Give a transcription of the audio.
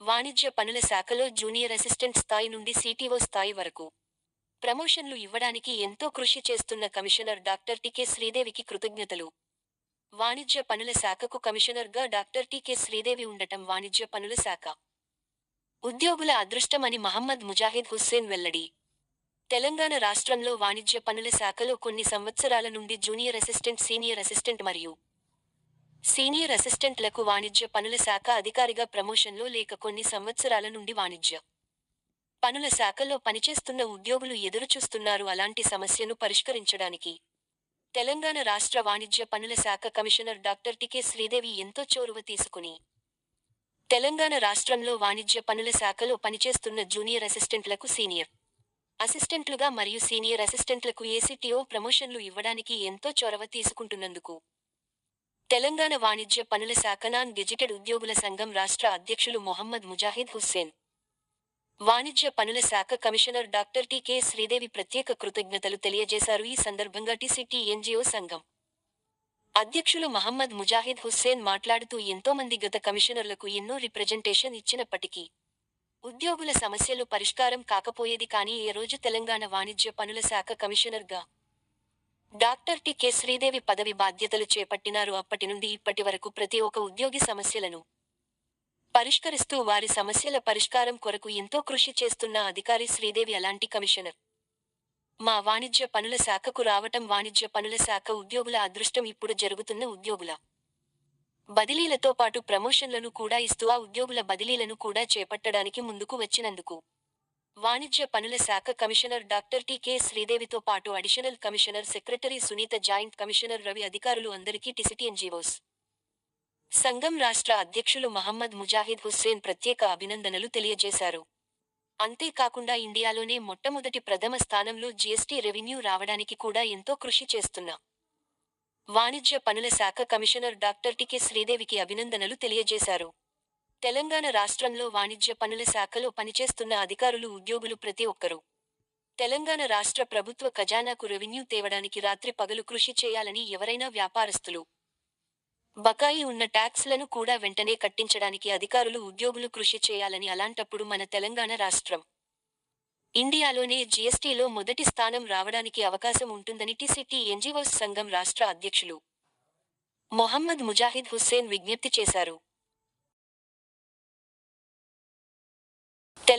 వాణిజ్య పనుల శాఖలో జూనియర్ అసిస్టెంట్ స్థాయి నుండి సిటీఓ స్థాయి వరకు. ప్రమోషన్లు ఇవ్వడానికి ఎంతో కృషి చేస్తున్న కమిషనర్ డాక్టర్ టికె శ్రీదేవికి కృతజ్ఞతలు. వాణిజ్య పనుల శాఖకు కమిషనర్గా డాక్టర్ టికె శ్రీదేవి ఉండటం వాణిజ్య పనుల శాఖ. ఉద్యోగుల అదృష్టమని మహమ్మద్ ముజాహిద్ హుస్సేన్ వెల్లడి. తెలంగాణ రాష్ట్రంలో వాణిజ్య పనుల శాఖలో కొన్ని సంవత్సరాల నుండి జూనియర్ అసిస్టెంట్ సీనియర్ అసిస్టెంట్ మరియు సీనియర్ అసిస్టెంట్లకు వాణిజ్య పనుల శాఖ అధికారిగా ప్రమోషన్లో లేక కొన్ని సంవత్సరాల నుండి వాణిజ్య పనుల శాఖలో పనిచేస్తున్న ఉద్యోగులు ఎదురుచూస్తున్నారు అలాంటి సమస్యను పరిష్కరించడానికి. తెలంగాణ రాష్ట్ర వాణిజ్య పనుల శాఖ కమిషనర్ డాక్టర్ టికె శ్రీదేవి ఎంతో చొరవ తీసుకుని తెలంగాణ రాష్ట్రంలో వాణిజ్య పనుల శాఖలో పనిచేస్తున్న జూనియర్ అసిస్టెంట్లకు సీనియర్ అసిస్టెంట్లుగా మరియు సీనియర్ అసిస్టెంట్లకు ఏసీటీఓ ప్రమోషన్లు ఇవ్వడానికి ఎంతో చొరవ తీసుకుంటున్నందుకు తెలంగాణ వాణిజ్య పనుల శాఖ నాన్ గెజిటెడ్ ఉద్యోగుల సంఘం రాష్ట్ర అధ్యక్షులు మొహమ్మద్ ముజాహిద్ హుస్సేన్. వాణిజ్య పనుల శాఖ కమిషనర్ డాక్టర్ టికె శ్రీదేవి ప్రత్యేక కృతజ్ఞతలు తెలియజేశారు ఈ సందర్భంగా టీసీటీ ఎన్జిఓ సంఘం. అధ్యక్షులు మహమ్మద్ ముజాహిద్ హుస్సేన్ మాట్లాడుతూ ఎంతో మంది గత కమిషనర్లకు ఎన్నో రిప్రజెంటేషన్ ఇచ్చినప్పటికీ ఉద్యోగుల సమస్యలు పరిష్కారం కాకపోయేది కానీ ఏ రోజు తెలంగాణ వాణిజ్య పనుల శాఖ కమిషనర్గా డాక్టర్ టి కె శ్రీదేవి పదవి బాధ్యతలు చేపట్టినారు. అప్పటి నుండి ఇప్పటి వరకు ప్రతి ఒక్క ఉద్యోగి సమస్యలను పరిష్కరిస్తూ వారి సమస్యల పరిష్కారం కొరకు ఎంతో కృషి చేస్తున్న అధికారి శ్రీదేవి అలాంటి కమిషనర్. మా వాణిజ్య పనుల శాఖకు రావటం వాణిజ్య పనుల శాఖ ఉద్యోగుల అదృష్టం ఇప్పుడు జరుగుతున్న ఉద్యోగుల బదిలీలతో పాటు ప్రమోషన్లను కూడా ఇస్తూ ఆ ఉద్యోగుల బదిలీలను కూడా చేపట్టడానికి ముందుకు వచ్చినందుకు వాణిజ్య పనుల శాఖ కమిషనర్ డాక్టర్ టి శ్రీదేవితో పాటు additional commissioner secretary Sunitha joint commissioner Ravi అధికారులు అందరికీ టిసిటి ఎన్జీఓస్ సంఘం రాష్ట్ర అధ్యక్షులు మహమ్మద్ ముజాహిద్ హుస్సేన్ ప్రత్యేక అభినందనలు తెలియజేశారు. అంతేకాకుండా ఇండియాలోనే మొట్టమొదటి ప్రథమ స్థానంలో జీఎస్టీ రెవెన్యూ రావడానికి కూడా ఎంతో కృషి చేస్తున్న వాణిజ్య పనుల శాఖ కమిషనర్ డాక్టర్ టికె శ్రీదేవికి అభినందనలు తెలియజేశారు. తెలంగాణ రాష్ట్రంలో వాణిజ్య పనుల శాఖలో పనిచేస్తున్న అధికారులు ఉద్యోగులు ప్రతి ఒక్కరూ తెలంగాణ రాష్ట్ర ప్రభుత్వ ఖజానాకు రెవెన్యూ తేవడానికి రాత్రి పగలు కృషి చేయాలని ఎవరైనా వ్యాపారస్తులు. బకాయి ఉన్న ట్యాక్స్లను కూడా వెంటనే కట్టించడానికి అధికారులు ఉద్యోగులు కృషి చేయాలని అలాంటప్పుడు మన తెలంగాణ రాష్ట్రం. ఇండియాలోనే జీఎస్టీలో మొదటి స్థానం రావడానికి అవకాశం ఉంటుందని టీసీటీ ఎన్జీఓస్ సంఘం రాష్ట్ర అధ్యక్షులు మొహమ్మద్ ముజాహిద్ హుస్సేన్ విజ్ఞప్తి చేశారు.